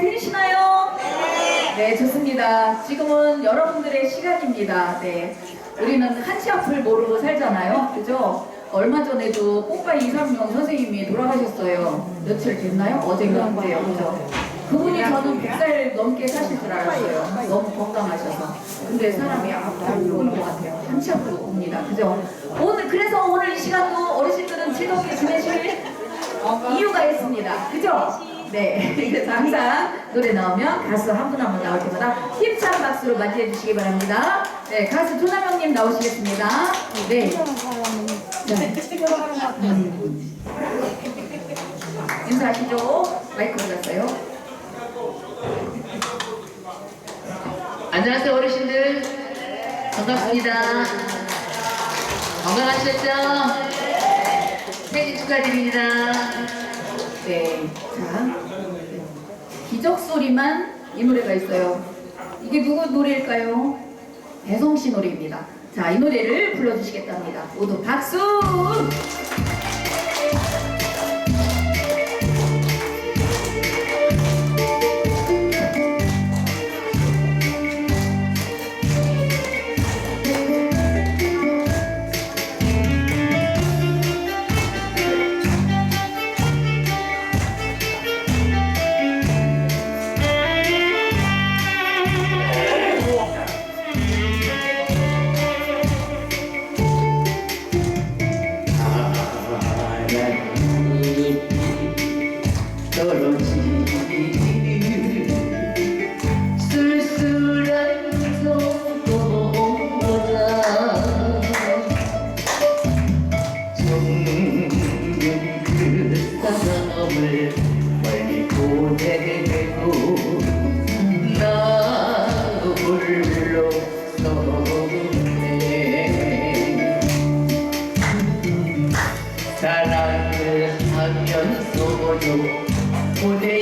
잘 들리시나요? 네, 좋습니다. 지금은 여러분들의 시간입니다. 네. 우리는 한치 앞을 모르고 살잖아요. 그죠? 얼마 전에도 뽀빠 이삼용 선생님이 돌아가셨어요. 며칠 됐나요? 어젠가 그래요. 그죠? 그분이 저는 100살 넘게 사실 줄 알았어요. 너무 건강하셔서. 근데 사람이 앞으로 오는 것 같아요. 한치 앞으로 옵니다. 그죠? 오늘, 그래서 오늘 이 시간도 어르신들은 즐겁게 지내실 이유가 있습니다. 그죠? 네. 그래서 항상 노래 나오면 가수 한 분 한 분 나올 때마다 힘찬 박수로 맞이해 주시기 바랍니다. 네, 가수 조남영님 나오시겠습니다. 네. 네. 음. 인사하시죠. 마이크 올렸어요. 안녕하세요 어르신들 반갑습니다 건강하셨죠? 생일 축하드립니다 네. 자. 기적 소리만 이 노래가 있어요. 이게 누구 노래일까요? 배성 씨 노래입니다. 자, 이 노래를 불러주시겠답니다. 모두 박수! 사람을 멀리 보내고 나 홀로 서네 사랑을 하면서도 보내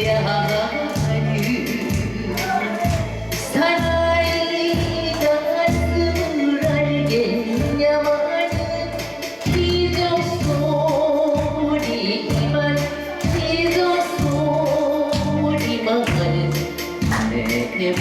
내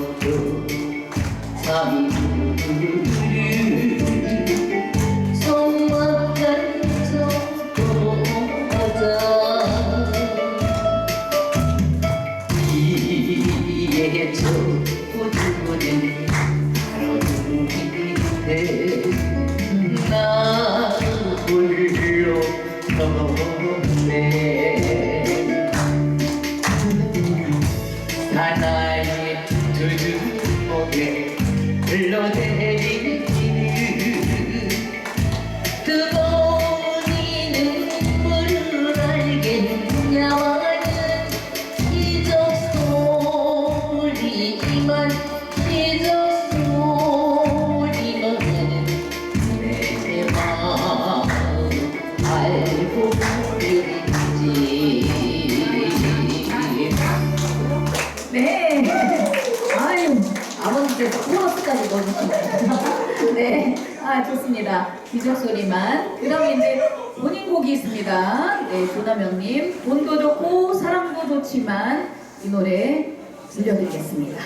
이쪽도 삼 알고 있지 네. 아유, 아버님께서 코러스까지 넣어주시네요. 네. 아, 좋습니다. 기적 소리만. 그 다음에 이제 본인 곡이 있습니다. 네, 조남영님. 돈도 좋고, 사랑도 좋지만, 이 노래 들려드리겠습니다.